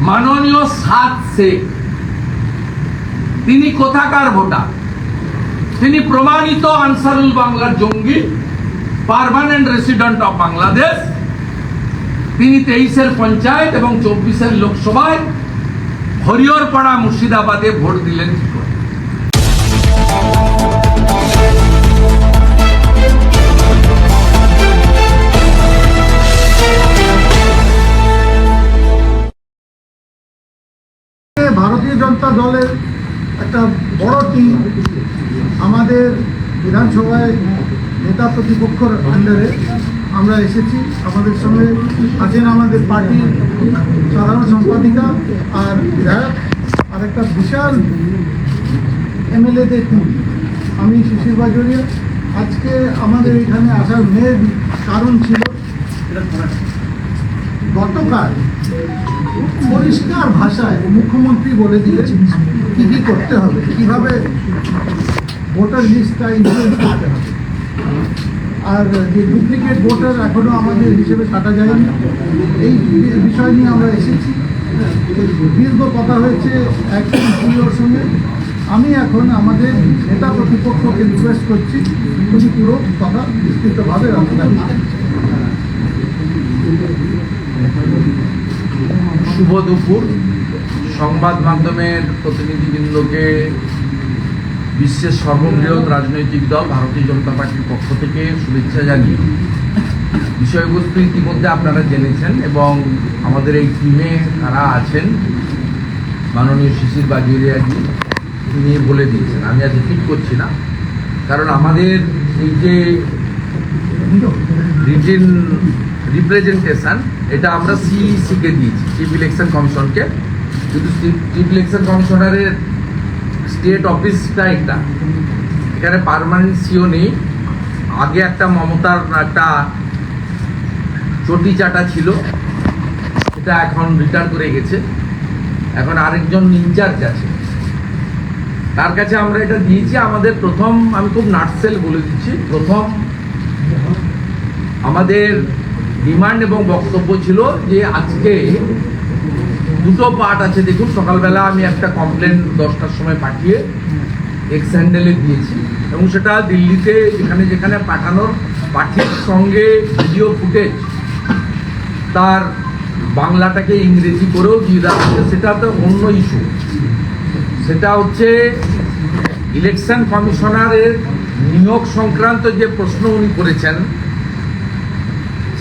মাননীয় সাত শেখ। তিনি কোথাকার ভোটার? তিনি প্রমাণিত আনসারুল বাংলার জঙ্গি পারমানেন্ট রেসিডেন্ট অফ বাংলাদেশ তিনি তেইশের পঞ্চায়েত এবং চব্বিশের লোকসভায় হরিহরপাড়া মুর্শিদাবাদে ভোট দিলেন। দলের একটা বড় টিম আমাদের বিধানসভায় নেতা প্রতিপক্ষর আন্ডারে আমরা এসেছি। আমাদের সঙ্গে আছেন আমাদের পার্টির সাধারণ সম্পাদিকা আর বিধায়ক আর একটা বিশাল এমএলএদের টিম আমি শিশির বাজরিয়া। আজকে আমাদের এখানে আসার মেয়ের কারণ ছিল গতকাল পরিষ্কার ভাষায় মুখ্যমন্ত্রী বলে দিলেন কি কি করতে হবে, কীভাবে ভোটার লিস্টটা ইনফ্লুয়েন্স করতে হবে। আর যে ডুপ্লিকেট ভোটার এখনও আমাদের হিসেবে কাটা যায়নি, এই বিষয় নিয়ে আমরা এসেছি। দীর্ঘ কথা হয়েছে একজন পুজোর সঙ্গে। আমি এখন আমাদের নেতা প্রতিপক্ষকে রিকোয়েস্ট করছি, তুমি পুরো কথা বিস্তৃতভাবে রাখবেন শুভ দুপুর। সংবাদ মাধ্যমের প্রতিনিধিবৃন্দকে বিশ্বের সর্ববৃহৎ রাজনৈতিক দল, ভারতীয় জনতা পার্টির পক্ষ থেকে শুভেচ্ছা জানিয়ে বিষয়বস্তু ইতিমধ্যে আপনারা জেনেছেন এবং আমাদের এই টিমে কারা আছেন মাননীয় শিশির বাজুরিয়াজি তিনি বলে দিয়েছেন, আমি আজ ঠিক করছি না। কারণ আমাদের এই যে রিটেন রিপ্রেজেন্টেশন এটা আমরা সিইসি কে দিয়েছি চিফ ইলেকশন কমিশনকে কিন্তু চিফ ইলেকশন কমিশনারের স্টেট অফিসটা এটা এখানে পার্মানেন্ট সিও নেই। আগে একটা মমতার একটা চটি চাটা ছিল, সেটা এখন রিটার্ন করে গেছে। এখন আরেকজন ইনচার্জ আছে। তার কাছে আমরা এটা দিয়েছি, আমাদের প্রথম, আমি খুব নাটসেল বলে দিচ্ছি, প্রথম আমাদের ডিমান্ড এবং বক্তব্য ছিল যে আজকে দুটো পার্ট আছে, দেখুন, সকালবেলা আমি একটা কমপ্লেন দশটার সময় পাঠিয়ে এক্স হ্যান্ডেলে দিয়েছি। এবং সেটা দিল্লিতে যেখানে যেখানে পাঠানোর পাঠির সঙ্গে ভিডিও ফুটেজ তার বাংলাটাকে ইংরেজি করেও দিয়ে দেওয়া হচ্ছে সেটা তো অন্য ইস্যু সেটা হচ্ছে ইলেকশন কমিশনারের নিয়োগ সংক্রান্ত যে প্রশ্ন উনি করেছেন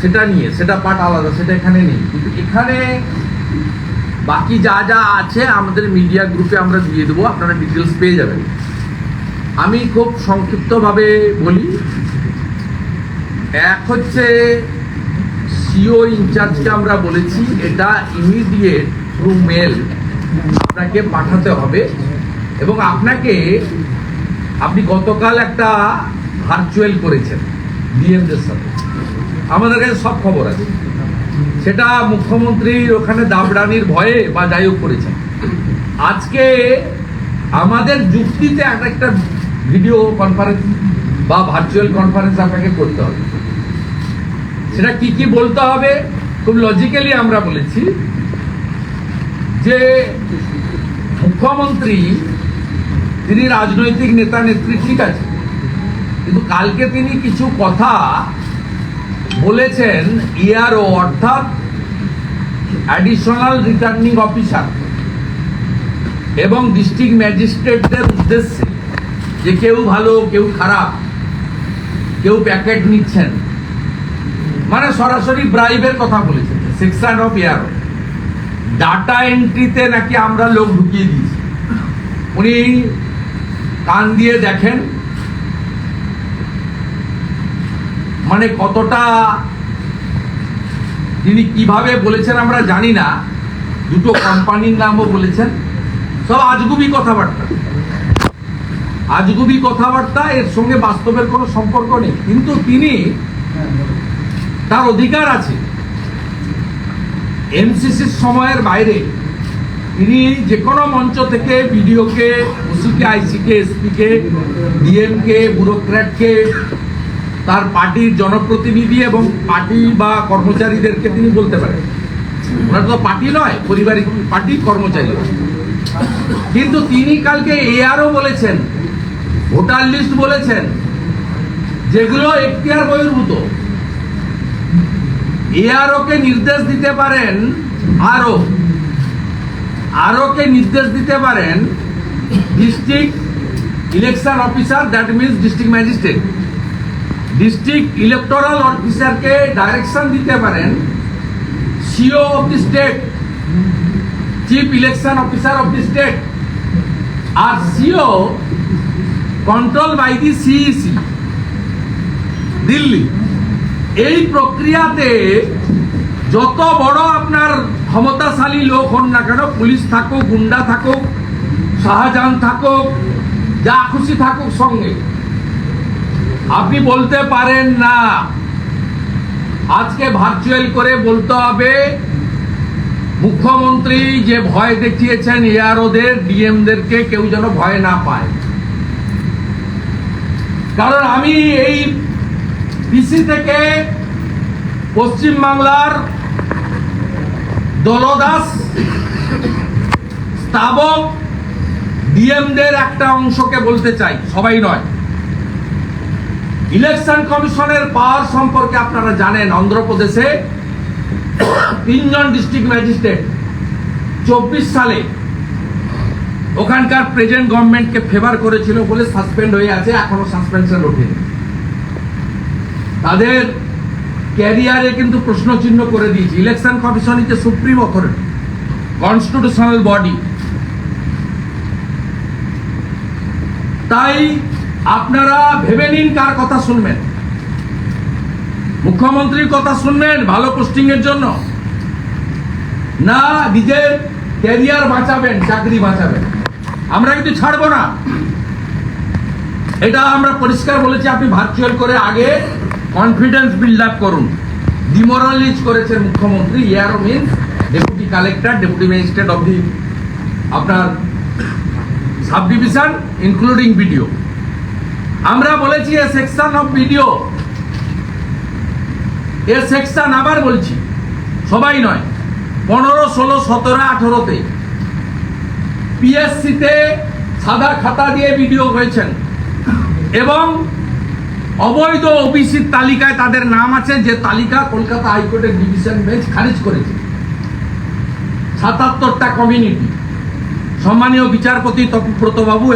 সেটা নিয়ে, সেটা পার্ট আলাদা, সেটা এখানে নেই। কিন্তু এখানে বাকি যা যা আছে আমাদের মিডিয়া গ্রুপে আমরা দিয়ে দেবো, আপনারা ডিটেলস পেয়ে যাবেন। আমি খুব সংক্ষিপ্তভাবে বলি, এক হচ্ছে সিও ইনচার্জকে আমরা বলেছি, এটা ইমিডিয়েট থ্রু মেল আপনাকে পাঠাতে হবে। এবং আপনাকে, আপনি গতকাল একটা ভার্চুয়াল করেছেন ডিএমদের সাথে। আমাদের কাছে সব খবর আছে। সেটা মুখ্যমন্ত্রীর ওখানে দাবড়ানির ভয়ে বা যাই হোক করেছেন। আজকে আমাদের যুক্তিতে একটা ভিডিও কনফারেন্স বা ভার্চুয়াল কনফারেন্স আপনাকে করতে হবে। সেটা কি কি বলতে হবে? খুব লজিক্যালি আমরা বলেছি যে মুখ্যমন্ত্রী, তিনি রাজনৈতিক নেতা নেত্রী ঠিক আছে। কিন্তু কালকে তিনি কিছু কথা বলেছেন ইআরও অর্থাৎ অ্যাডিশনাল রিটার্নিং অফিসার এবং ডিস্ট্রিক্ট ম্যাজিস্ট্রেটদের উদ্দেশ্যে যে কেউ ভালো, কেউ খারাপ, কেউ প্যাকেট নিচ্ছেন। মানে সরাসরি ব্রাইবের কথা বলেছেন সেকশন অফ ইয়ারও। ডাটা এন্ট্রিতে নাকি আমরা লোক ঢুকিয়ে দিয়েছি। উনি কান দিয়ে দেখেন মানে কতটা তিনি কীভাবে বলেছেন আমরা জানি না। দুটো কোম্পানির নামও বলেছেন। সব আজগুবি কথাবার্তা। আজগুবি কথাবার্তা, এর সঙ্গে বাস্তবের কোনো সম্পর্ক নেই। কিন্তু তিনি তার অধিকার আছে। এমসিসির সময়ের বাইরে তিনি যে কোনো মঞ্চ থেকে বিডিওকে, ওসিকে, আইসিকে, এসপিকে, ডিএমকে, ব্যুরোক্র্যাটকে তার পার্টির জনপ্রতিনিধি এবং পার্টি বা কর্মচারীদেরকে তিনি বলতে পারেন। ওনার তো পার্টি নয়, পরিবারিক পার্টি, কর্মচারী। কিন্তু তিনি কালকে এআরও বলেছেন, ভোটার লিস্ট বলেছেন, যেগুলো এখতিয়ার বহির্ভূত। এআরও কে নির্দেশ দিতে পারেন আরও। আরও কে নির্দেশ দিতে পারেন district election officer that means district magistrate district electoral অফিসারকে ডাইরেকশন দিতে পারেন CEO of the state chief election officer of the state R CEO control by the CEC Delhi. এই প্রক্রিয়াতে যত বড় আপনার ক্ষমতাশালী লোক হন না কেন, পুলিশ থাকুক, গুন্ডা থাকুক, শাহজাহান থাকুক, যা খুশি থাকুক সঙ্গে। আপনি বলতে পারেন না। আজকে ভার্চুয়াল করে বলতে হবে, মুখ্যমন্ত্রী যে ভয় দেখিয়েছেন এআরওদের ডিএমদেরকে কেউ যেন ভয় না পায়। কারণ আমি এই পিসি থেকে পশ্চিম বাংলার দলদাস স্থাবক ডিএমদের একটা অংশকে বলতে চাই, সবাই নয়। ইলেকশন কমিশনের পাওয়ার সম্পর্কে আপনারা জানেন, অন্ধ্রপ্রদেশে তিনজন ডিস্ট্রিক্ট ম্যাজিস্ট্রেট চব্বিশ সালে ওখানকার প্রেজেন্ট গভর্নমেন্টকে ফেভার করেছিল বলে সাসপেন্ড হয়ে আছে, এখনও সাসপেনশন ওঠেনি। তাদের ক্যারিয়ারে কিন্তু প্রশ্ন চিহ্ন করে দিয়েছে। Election commission is supreme authority constitutional body তাই আপনারা ভেবে নিন কার কথা শুনবেন। মুখ্যমন্ত্রীর কথা শুনবেন ভালো পোস্টিং এর জন্য। না, নিজের ক্যারিয়ার বাঁচাবেন, চাকরি বাঁচাবেন। আমরা কিন্তু ছাড়বো না। এটা আমরা পরিষ্কার বলেছি, আপনি ভার্চুয়াল করে আগে কনফিডেন্স বিল্ড আপ করুন। ডিমোরালাইজ করেছেন মুখ্যমন্ত্রী ERO means deputy collector deputy magistrate of the আপনার সাব ডিভিশন ইনক্লুডিং বিডিও আমরা বলেছি a section of BDO a section আবার বলছি। সবাই নয়। পনেরো, ষোলো, সতেরো, আঠেরোতে। পিএসসিতে সাদা খাতা দিয়ে বিডিও হয়েছেন। এবং অবৈধ ওবিসির তালিকায় তাদের নাম আছে, যে তালিকা কলকাতা হাইকোর্টের ডিভিশন বেঞ্চ খারিজ করেছে। সাতাত্তরটা কমিউনিটি সম্মানীয় বিচারপতি তপব্রত বাবু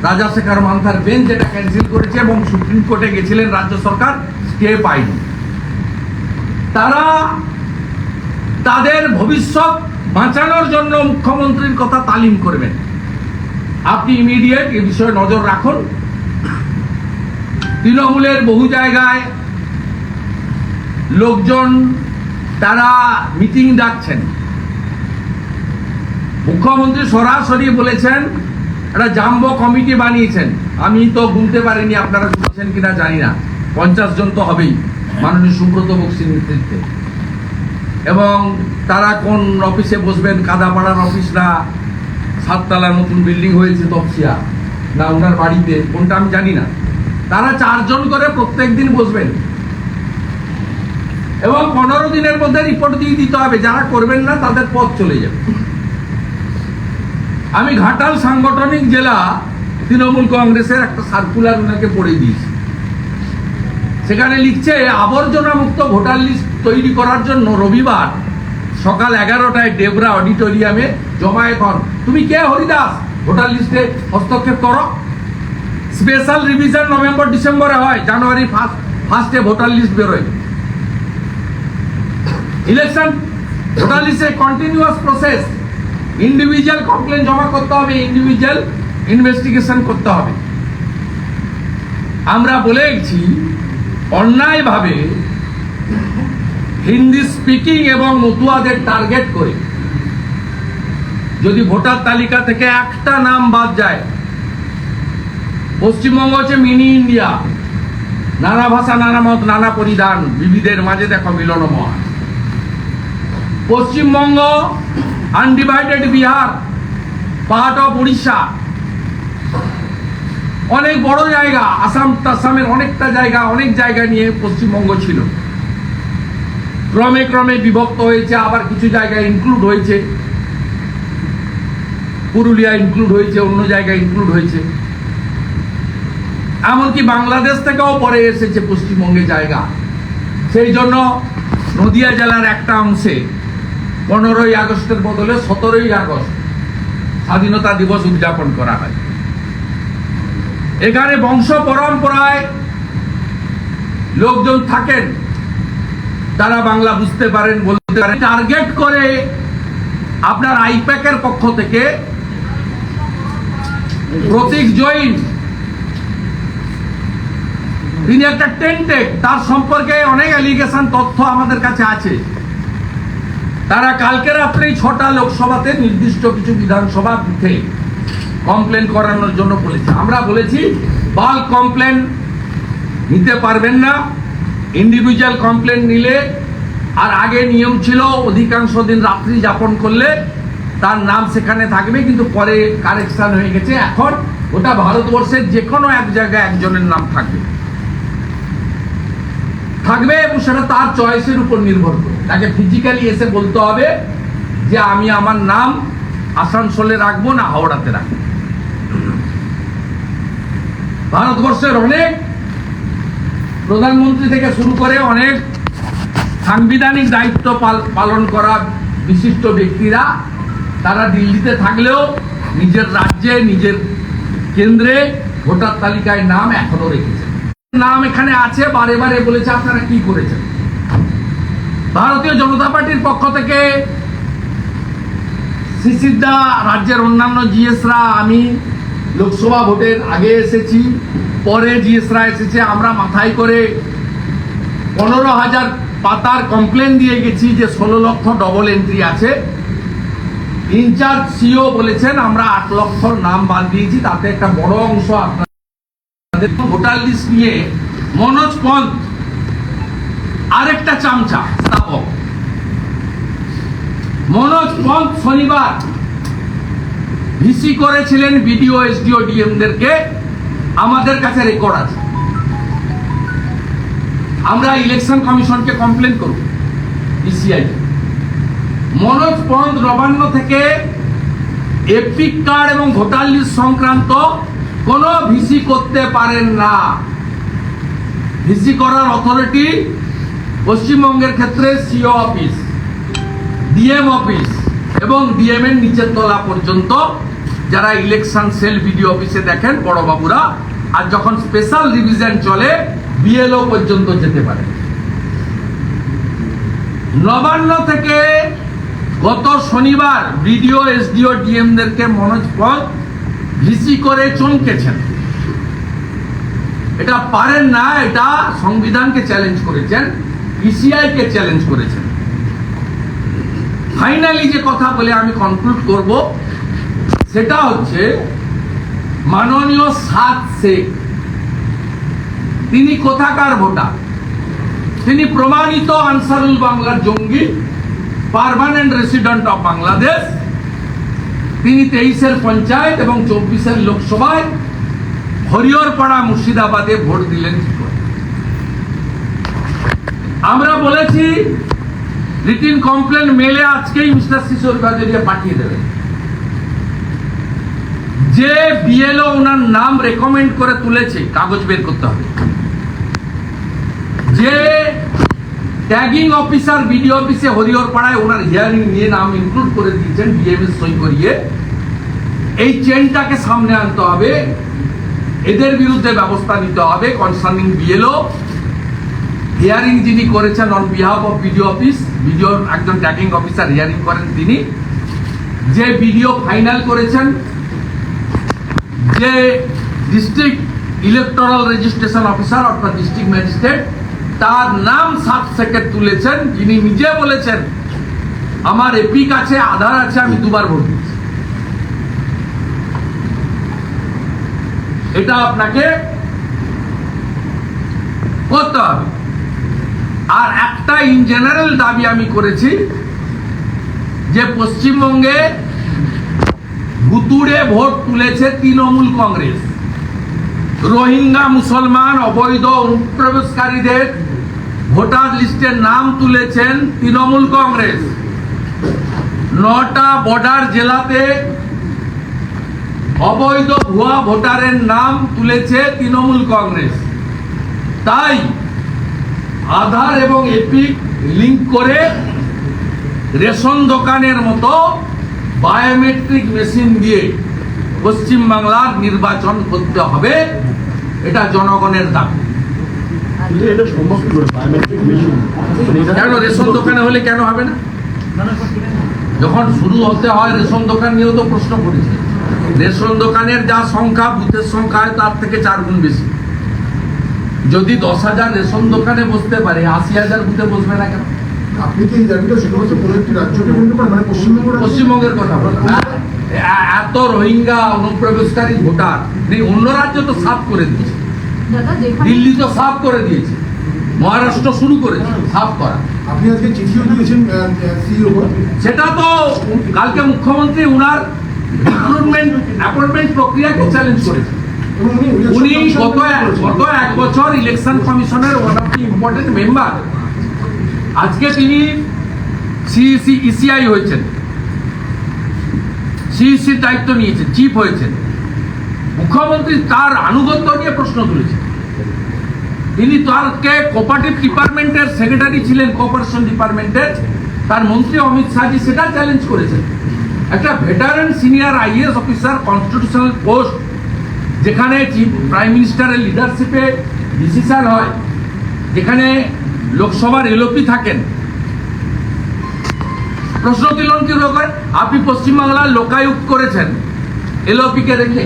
এবং রাজাশেখর মান্থার বেঞ্চ যেটা ক্যান্সেল করেছে এবং সুপ্রিম কোর্টে গেছিলেন, রাজ্য সরকার স্টে পায়নি। তারা তাদের ভবিষ্যৎ বাঁচানোর জন্য মুখ্যমন্ত্রীর কথা তালিম করবেন। আপনি ইমিডিয়েট এ বিষয়ে নজর রাখুন। তৃণমূলের বহু জায়গায় লোকজন তারা মিটিং ডাকছেন। মুখ্যমন্ত্রী সরাসরি বলেছেন একটা জাম্বো কমিটি বানিয়েছেন। আমি তো গুনতে পারিনি, আপনারা শুনছেন কিনা জানি না। পঞ্চাশ জন তো হবেই মাননীয় সুব্রত বক্সির নেতৃত্বে। এবং তারা কোন অফিসে বসবেন, কাদাপাড়ার অফিস না সাততলা নতুন বিল্ডিং হয়েছে তপসিয়া, না ওনার বাড়িতে, কোনটা আমি জানি না। তারা চারজন করে প্রত্যেক দিন বসবেন। এবং পনেরো দিনের মধ্যে রিপোর্ট দিয়ে দিতে হবে, যারা করবেন না, তাদের পথ চলে যাবে। আমি ঘাটাল সাংগঠনিক জেলা তৃণমূল কংগ্রেসের একটা সার্কুলার ওনাকে পড়ে দিয়েছি। সেখানে লিখছে আবর্জনা মুক্ত ভোটার লিস্ট তৈরি করার জন্য রবিবার সকাল এগারোটায় ডেবরা অডিটোরিয়ামে জমায়েত হন। তুমি কে, হরিদাস? ভোটার লিস্টে হস্তক্ষেপ করো। স্পেশাল রিভিশন নভেম্বর, ডিসেম্বরে হয়, জানুয়ারি ফার্স্ট, ফার্স্টে ভোটার লিস্ট বেরোয়। ইলেকশন, ভোটার লিস্টে কন্টিনিউয়াস প্রসেস ইন্ডিভিজুয়াল কমপ্লেন জমা করতে হবে ইন্ডিভিজুয়াল ইনভেস্টিগেশন করতে হবে। আমরা বলেছি অন্যায়ভাবে হিন্দি স্পিকিং এবং মতুয়াদের টার্গেট করে। যদি ভোটার তালিকা থেকে একটা নাম বাদ যায়, পশ্চিমবঙ্গ হচ্ছে মিনি ইন্ডিয়া। নানা ভাষা, নানা মত, নানা পরিধান, বিবিধের মাঝে দেখো মিলনময়। Paschimbanga undivided Bihar part of Orissa অনেক বড় জায়গা আসাম টাসামের অনেকটা জায়গা, অনেক জায়গা নিয়ে পশ্চিমবঙ্গ ছিল। ক্রমে ক্রমে বিভক্ত হয়েছে, আবার কিছু জায়গায় ইনক্লুড হয়েছে। পুরুলিয়া ইনক্লুড হয়েছে, অন্য জায়গায় ইনক্লুড হয়েছে। এমনকি বাংলাদেশ থেকেও পরে এসেছে পশ্চিমবঙ্গে জায়গা। সেই জন্য নদিয়া জেলার একটা অংশে পনেরোই আগস্টের বদলে সতেরোই আগস্ট স্বাধীনতা দিবস উদযাপন করা হয়। এখানে বংশ পরম্পরায় লোকজন থাকেন। তারা বাংলা বুঝতে পারেন, বলতে পারেন। টার্গেট করে আপনার আইপ্যাকের পক্ষ থেকে প্রতীক জৈন। তিনি একটা টেন্টেড, তার সম্পর্কে অনেক অ্যালিগেশন তথ্য আমাদের কাছে আছে। তারা কালকে রাত্রেই ছটা লোকসভাতে নির্দিষ্ট কিছু বিধানসভা বুথে কমপ্লেন করানোর জন্য বলেছে। আমরা বলেছি বাল কমপ্লেন নিতে পারবেন না। ইন্ডিভিজুয়াল কমপ্লেন নিলে, আর আগে নিয়ম ছিল অধিকাংশ দিন রাত্রি যাপন করলে তার নাম সেখানে থাকবে, কিন্তু পরে কারেকশন হয়ে গেছে। এখন ওটা ভারতবর্ষের যে কোনো এক জায়গায় একজনের নাম থাকবে। থাকবে এবং সেটা তার চয়েসের উপর নির্ভর করে। তাকে ফিজিক্যালি এসে বলতে হবে যে, আমি আমার নাম আসানসোলে রাখব না হাওড়াতে রাখব। ভারতবর্ষের অনেক প্রধানমন্ত্রী থেকে শুরু করে অনেক সাংবিধানিক দায়িত্ব পাল- পালন করা বিশিষ্ট ব্যক্তিরা, তারা দিল্লিতে থাকলেও নিজের রাজ্যে, নিজের কেন্দ্রে ভোটার তালিকায় নাম এখনও রেখেছে নাম এখানে আছে, বারে বারে বলেছে আপনারা কি করেছেন? ভারতীয় জনতা পার্টির পক্ষ থেকে সিসিদা রাজ্যের অন্যান্য জিএসরা আমি লোকসভা ভোটের আগে এসেছি, পরে জিএসরা এসেছে, আমরা মাথায় করে পনেরো হাজার পাতার কমপ্লেন দিয়ে গেছি যে ষোলো লক্ষ ডবল এন্ট্রি আছে। ইনচার্জ সিও বলেছেন, আমরা আট লক্ষ নাম বাদ দিয়েছি, তাতে একটা বড় অংশ আপনাদের ভোটার লিস্ট নিয়ে মনোজ পন্থ আরেকটা চামচা, স্থাপক। মনোজ পন্থ শনিবার ভিসি করেছিলেন বিডিও, এসডিও, ডিএমদেরকে। আমাদের কাছে রেকর্ড আছে। আমরা ইলেকশন কমিশনকে কমপ্লেন করব ইসিআই মনোজ নবান্ন থেকে এপিক কার্ড এবং ভোটার লিস্ট সংক্রান্ত কোনো ভিসি করতে পারেন না। ভিসি করার অথরিটি পশ্চিমবঙ্গের ক্ষেত্রে সিও অফিস, ডিএম অফিস এবং ডিএম এর নিচের তলা পর্যন্ত যারা ইলেকশন সেল বিডিও অফিসে দেখেন বড় বাবুরা আর যখন স্পেশাল রিভিশন চলে বিএলও পর্যন্ত যেতে পারে। নবান্ন থেকে গত শনিবার বিডিও এসডিও ডিএমদেরকে মনোজ পথ ভিসি করে চমকেছেন। এটা পারেন না, এটা সংবিধানকে চ্যালেঞ্জ করেছেন ইসিআই কে চ্যালেঞ্জ করেছেন। ফাইনালি যে কথা বলে আমি কনক্লুড করব, সেটা হচ্ছে মাননীয় সাত শেখ। তিনি কোথাকার ভোটার? তিনি প্রমাণিত আনসারুল বাংলার জঙ্গি পার্মানেন্ট রেসিডেন্ট অফ বাংলাদেশ তিনি তেইশের পঞ্চায়েত এবং চব্বিশের লোকসভায় হরিহরপাড়া মুর্শিদাবাদে ভোট দিলেন কি করে? আমরা বলেছি রিটিন কমপ্লেন মেলে আজকেই মিস্টার শিশোর বাজারিয়া পাঠিয়ে দেবেন যে বিএলও ওনার নাম রেকমেন্ড করে তুলেছে, কাগজ বের করতে হবে যে ট্যাগিং অফিসার বিডিও অফিসে হরিহর পাড়ায় ওনার হিয়ারিং নিয়ে নাম ইনক্লুড করে দিয়েছেন ডিএমএস সই করিয়ে। এই চেনটাকে সামনে আনতে হবে। এদের বিরুদ্ধে ব্যবস্থা নিতে হবে কনসার্নিং বিএলও হিয়ারিং যিনি করেছেন on behalf of BDO office BDO একজন ট্যাগিং অফিসার হিয়ারিং করেন তিনি। যে বিডিও ফাইনাল করেছেন, যে ডিস্ট্রিক্ট ইলেকটোরাল রেজিস্ট্রেশন অফিসার অর্থাৎ ডিস্ট্রিক্ট ম্যাজিস্ট্রেট তার নাম সাত সেকেন্ড তুলেছেন, যিনি নিজে বলেছেন, আমার এপিক আছে, আধার আছে, আমি দুবার ভোট দিচ্ছি এটা আপনাকে করতে হবে। আর একটা ইন জেনারেল দাবি আমি করেছি, যে পশ্চিমবঙ্গে ভুতুড়ে ভোট তুলেছে তৃণমূল কংগ্রেস। রোহিঙ্গা, মুসলমান, অবৈধ, অনুপ্রবেশকারীদের ভোটার লিস্টের নাম তুলেছেন তৃণমূল কংগ্রেস। নটা বর্ডার জেলাতে অবৈধ ভুয়া ভোটারের নাম তুলেছে তৃণমূল কংগ্রেস। তাই আধার এবং এপিক লিঙ্ক করে রেশন দোকানের মতো বায়োমেট্রিক মেশিন দিয়ে পশ্চিমবাংলার নির্বাচন করতে হবে, এটা জনগণের দাবি। কিন্তু এটা সম্ভব কি করে? বায়োমেট্রিক মেশিন কেন? রেশন দোকানে হলে কেন হবে না? যখন শুরু হতে হয় রেশন দোকান নিয়েও তো প্রশ্ন করেছে। রেশন দোকানের যা সংখ্যা বুথের সংখ্যা হয় তার থেকে চার গুণ বেশি। যদি দশ হাজার রেশন দোকানে বসতে পারে আশি হাজার বুথে বসবে না কেন? মানে পশ্চিমবঙ্গ পশ্চিমবঙ্গের কথা। এত রোহিঙ্গা অনুপ্রবেশকারী ভোটার। নেই, অন্য রাজ্য তো সাফ করে যেখানে দিল্লি তো সাফ করে দিয়েছে। মহারাষ্ট্র শুরু করেছে সাফ করা। আপনি আজকে চিঠিও দিয়েছেন সেটা তো কালকে মুখ্যমন্ত্রী উনার রিক্রুটমেন্ট অ্যাপয়েন্টমেন্ট প্রক্রিয়াকে চ্যালেঞ্জ করেছেন এবং উনি গত এক- গত এক বছর ইলেকশন কমিশনের one of the important member আজকে তিনি সিইসি ইসিআই হয়েছেন। সিইসির দায়িত্ব নিয়েছেন চিফ হয়েছেন। মুখ্যমন্ত্রী তার আনুগত্য নিয়ে প্রশ্ন তুলেছেন তিনি তারকে কোপারেটিভ ডিপার্টমেন্টের সেক্রেটারি ছিলেন কোঅপারেশন ডিপার্টমেন্টের তার মন্ত্রী অমিত শাহজি সেটা চ্যালেঞ্জ করেছেন। একটা veteran senior IAS officer constitutional post যেখানে চিফ প্রাইম মিনিস্টারের লিডারশিপে ডিসিশন হয়, যেখানে লোকসভার এলওপি থাকেন। প্রশ্ন তুলন কি আপনি পশ্চিমবাংলার লোকায়ুক্ত করেছেন। এলওপি কে রেখে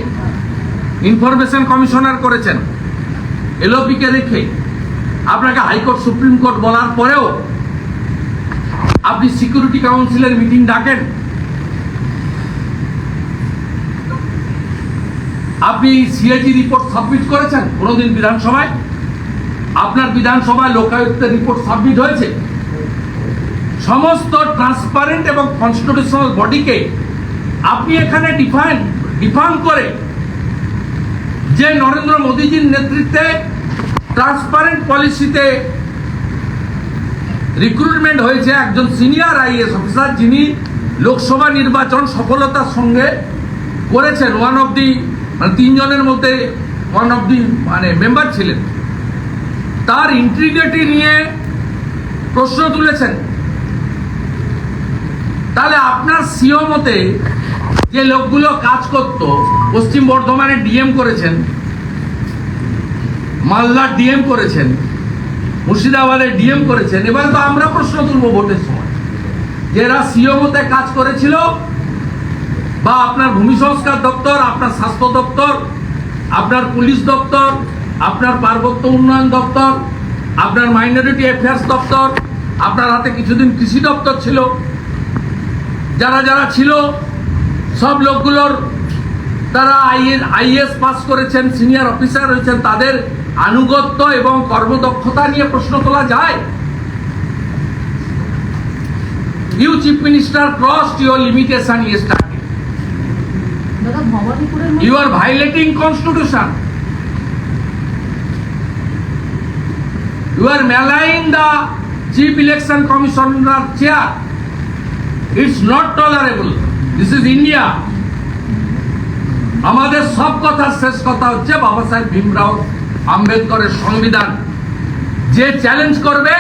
ইনফরমেশন কমিশনার করেছেন। এলওপি কে রেখে আপনাকে হাইকোর্ট, সুপ্রিম কোর্ট বলার পরেও আপনি সিকিউরিটি কাউন্সিলের মিটিং ডাকেন। আপনি সিএজি রিপোর্ট সাবমিট করেছেন কোনোদিন বিধানসভায়? আপনার বিধানসভায় লোকায়ুক্তের রিপোর্ট সাবমিট হয়েছে। সমস্ত ট্রান্সপারেন্ট এবং কনস্টিটিউশনাল বডিকে আপনি এখানে ডিফাইন ডিফার্ম করে যে নরেন্দ্র মোদীজির নেতৃত্বে ট্রান্সপারেন্ট পলিসিতে রিক্রুটমেন্ট হয়েছে একজন সিনিয়র আইএস অফিসার যিনি লোকসভা নির্বাচন সফলতার সঙ্গে করেছেন। ওয়ান অফ দি মানে তিনজনের মধ্যে ওয়ান অফ দি মানে মেম্বার ছিলেন। তার ইন্টিগ্রিটি নিয়ে প্রশ্ন তুলেছেন। তাহলে আপনার সিও মতে যে লোকগুলো কাজ করত, পশ্চিম বর্ধমানে ডিএম করেছেন, মালদার ডিএম করেছেন, মুর্শিদাবাদে ডিএম করেছেন, এবার তো আমরা প্রশ্ন তুলবো ভোটের সময়। যে এরা সিও মতে কাজ করেছিল, বা আপনার ভূমি সংস্কার দপ্তর, আপনার স্বাস্থ্য দপ্তর, আপনার পুলিশ দপ্তর, আপনার পার্বত্য উন্নয়ন দপ্তর, আপনার মাইনরিটি অ্যাফেয়ার্স দপ্তর, আপনার হাতে কিছুদিন কৃষি দপ্তর ছিল, যারা যারা ছিল সব লোকগুলোর তারা আইএস পাস করেছেন সিনিয়র অফিসার হয়েছেন তাদের আনুগত্য এবং কর্মদক্ষতা নিয়ে প্রশ্ন তোলা যায় you chief minister cross your limitation yesterday দাদা ভবানীপুরের You are violating constitution. You are maligning the chief election commissioner chair. It's not is India. আমাদের সব কথার শেষ কথা হচ্ছে বাবা সাহেব ভীমরাও আম্বেদকরের সংবিধান যে চ্যালেঞ্জ করবে